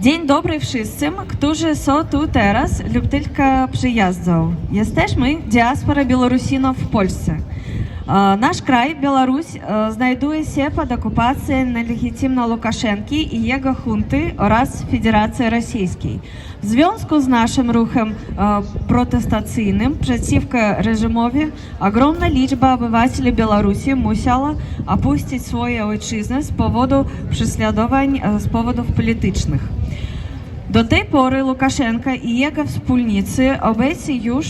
Dzień dobry wszystkim, którzy są tu teraz lub tylko przyjeżdżą. Jesteśmy diaspora Białorusinów w Polsce. Наш край, Білорусь, знайдується під окупацією нелегітимно Лукашенки і його хунти раз Федерації Російської В зв'язку з нашим рухом протестаційним противко режимові огромна лічба обивателів Білорусі мусила опустити свою отчизну з поводу преслідувань з поводу політичних. Do tej pory Łukaszenka i jego wspólnicy obecni już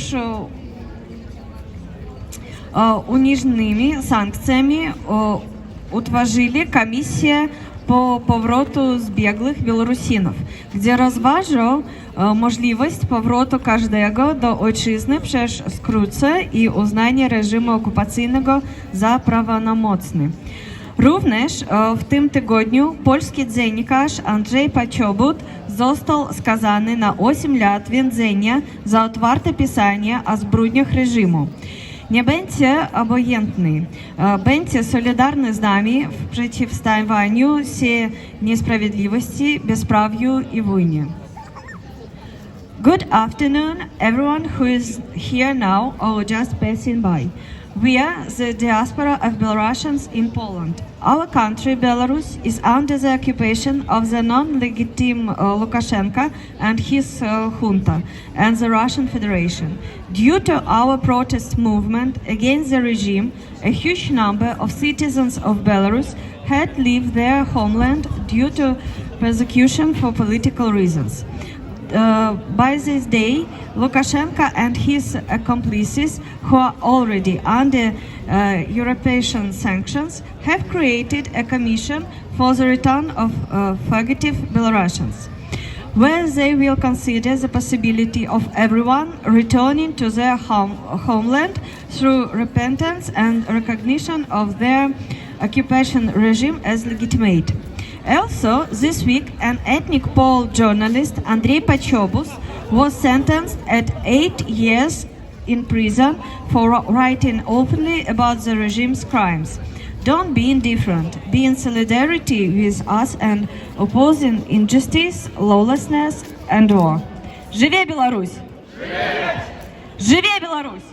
uniżnymi sankcjami utworzyli komisję po powrotu zbiegłych Białorusinów, gdzie rozważą możliwość powrotu każdego do ojczyzny przez skrócę i uznanie reżimu okupacyjnego za prawomocny. Również w tym tygodniu polski dziennikarz Andrzej Paciobut został skazany na 8 lat więzienia za otwarte pisanie o zbrodniach reżimu. Nie będzie obojętny, e, będzie solidarny z nami w przeciwstawaniu się niesprawiedliwości, bezprawiu i wojnie. Good afternoon, everyone who is here now or just passing by. We are the diaspora of Belarusians in Poland. Our country, Belarus, is under the occupation of the non-legitimate uh, Lukashenko and his uh, junta and the Russian Federation. Due to our protest movement against the regime, a huge number of citizens of Belarus had left their homeland due to persecution for political reasons. Uh, by this day, Lukashenko and his accomplices, who are already under uh, European sanctions, have created a commission for the return of uh, fugitive Belarusians, where they will consider the possibility of everyone returning to their home, homeland through repentance and recognition of their occupation regime as legitimate. Also, this week, an ethnic Pole journalist, Andrei Pachobus, was sentenced at eight years in prison for writing openly about the regime's crimes. Don't be indifferent. Be in solidarity with us and opposing injustice, lawlessness and war. Живе Білорусь! Живе Білорусь!